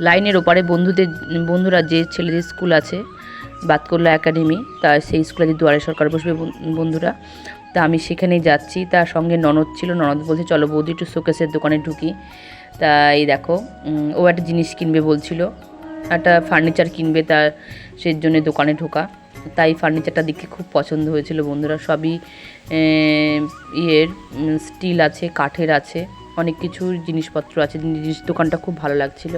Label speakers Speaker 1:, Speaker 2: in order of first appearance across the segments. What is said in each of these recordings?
Speaker 1: লাইনের ওপারে বন্ধুদের, বন্ধুরা যে ছেলেদের স্কুল আছে, বাতকল্লা একাডেমি, তা সেই স্কুলে যে দুয়ারে সরকার বসবে বন- বন্ধুরা। তা আমি সেখানেই যাচ্ছি। তার সঙ্গে ননদ ছিল, ননদ বলছে, চলো বৌদি একটু শোকেসের দোকানে ঢুকি। তা এই দেখো ও একটা জিনিস কিনবে বলছিল। একটা ফার্নিচার কিনবে তার সেই জন্য দোকানে ঢোকা। তাই ফার্নিচারটা দেখে খুব পছন্দ হয়েছিল বন্ধুরা। সবই ইয়ের স্টিল আছে, কাঠের আছে। অনেক কিছু জিনিসপত্র আছে। জিনিস দোকানটা খুব ভালো লাগছিল।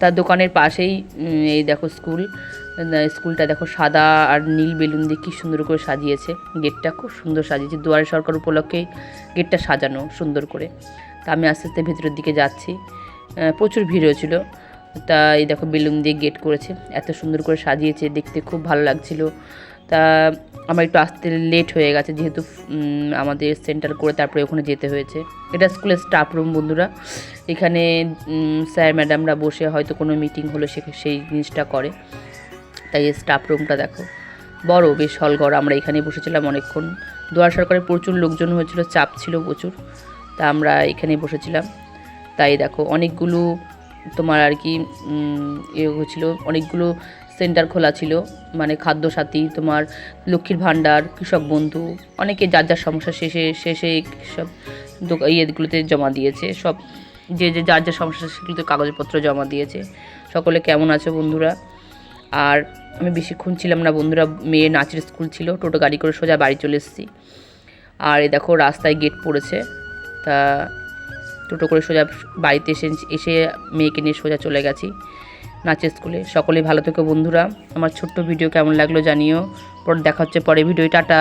Speaker 1: তার দোকানের পাশেই এই দেখো স্কুল। স্কুলটা দেখো সাদা আর নীল বেলুন দিয়ে কি সুন্দর করে সাজিয়েছে। গেটটা খুব সুন্দর সাজিয়েছে। দুয়ারে সরকার উপলক্ষে গেটটা সাজানো সুন্দর করে। তা আমি আস্তে আস্তে ভেতরের দিকে যাচ্ছি। প্রচুর ভিড় হয়েছিল। তা এই দেখো বেলুন দিয়ে গেট করেছে। এত সুন্দর করে সাজিয়েছে। দেখতে খুব ভালো লাগছিল। তা আমার একটু আসতে লেট হয়ে গেছে, যেহেতু আমাদের সেন্টার করে তারপরে ওখানে যেতে হয়েছে। এটা স্কুলের স্টাফ রুম বন্ধুরা। এখানে স্যার ম্যাডামরা বসে হয়তো কোনো মিটিং হলো সে, সেই জিনিসটা করে। তাই এই স্টাফ রুমটা দেখো। বড়, বেশ হলঘর। আমরা এখানে বসেছিলাম অনেকক্ষণ। দুয়ার সরকারে প্রচুর লোকজন হয়েছিল, চাপ ছিল প্রচুর। তা আমরা এখানে বসেছিলাম। তাই দেখো, অনেকগুলো তোমার আর কি ইয়ে হয়েছিল। অনেকগুলো সেন্টার খোলা ছিল মানে খাদ্য সাথী তোমার লক্ষ্মীর ভাণ্ডার, কৃষক বন্ধু, অনেকে যার যার সমস্যা শেষে শেষে সব ইয়েগুলোতে জমা দিয়েছে, সব যে যে যার যার সমস্যা সেগুলোতে কাগজপত্র জমা দিয়েছে। সকলে কেমন আছো বন্ধুরা? আর আমি বেশিক্ষণ ছিলাম না বন্ধুরা মেয়ে নাচের স্কুল ছিল, টোটো গাড়ি করে সোজা বাড়ি চলে এসেছি। আর এই দেখো রাস্তায় গেট পড়েছে, তা টোটো করে সোজা বাড়িতে এসে এসে মেয়েকে নিয়ে সোজা চলে গেছি। নাচের স্কুলে। সকলে ভালো থেকো বন্ধুরা। আমার ছোট্ট ভিডিও কেমন লাগল জানিও। পর দেখা হচ্ছে পরে ভিডিও টাটা।